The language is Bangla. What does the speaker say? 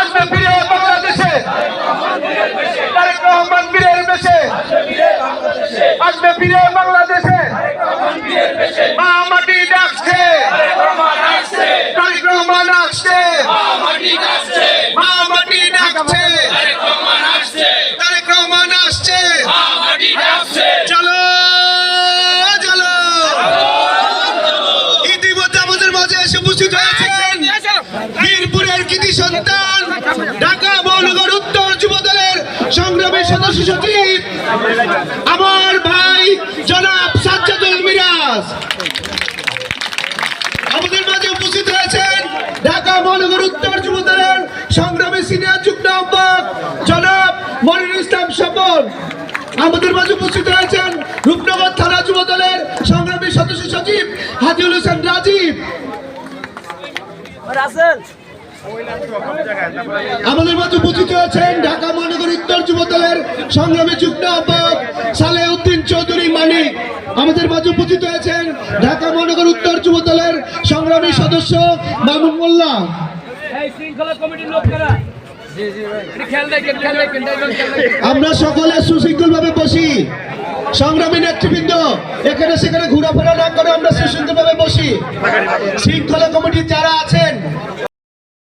আসবে ফিরে বাংলাদেশে। তারেক রহমান বীরের বেশে আজকে ফিরে বাংলাদেশে। কৃতি সন্তান, ঢাকা মহানগর উত্তর যুব দলের সংগ্রামী সদস্য সচিব, আমার ভাই জনাব সাজ্জাদুল মিরাজ। আমাদের মাঝে উপস্থিত হয়েছেন ঢাকা মহানগর উত্তর যুব দলের সংগ্রামী সিনিয়র যুগ্ম আহ্বায়ক জনাব মনির ইসলাম স্বপন। আমাদের মাঝে উপস্থিত হয়েছেন রূপনগর থানা যুব দলের সংগ্রামী সদস্য সচিব হাজিউল হোসেন রাজীব। রাসেল আমাদের মাঝে উপস্থিত হয়েছেন ঢাকা মহানগর উত্তর যুব দলের সংগ্রামী যুগ্ম আহ্বায়ক সালেহ উদ্দিন চৌধুরী মানিক আমাদের মাঝে উপস্থিত হয়েছেন ঢাকা মহানগর উত্তর যুব দলের সংগ্রামী সদস্য মামুন মোল্লা। আমরা সকলে সুশৃঙ্খল ভাবে বসি। সংগ্রামী নেতৃবৃন্দ এখানে সেখানে ঘোরাফেরা না করে আমরা সুশৃঙ্খল ভাবে বসি। শৃঙ্খলা কমিটির যারা আছেন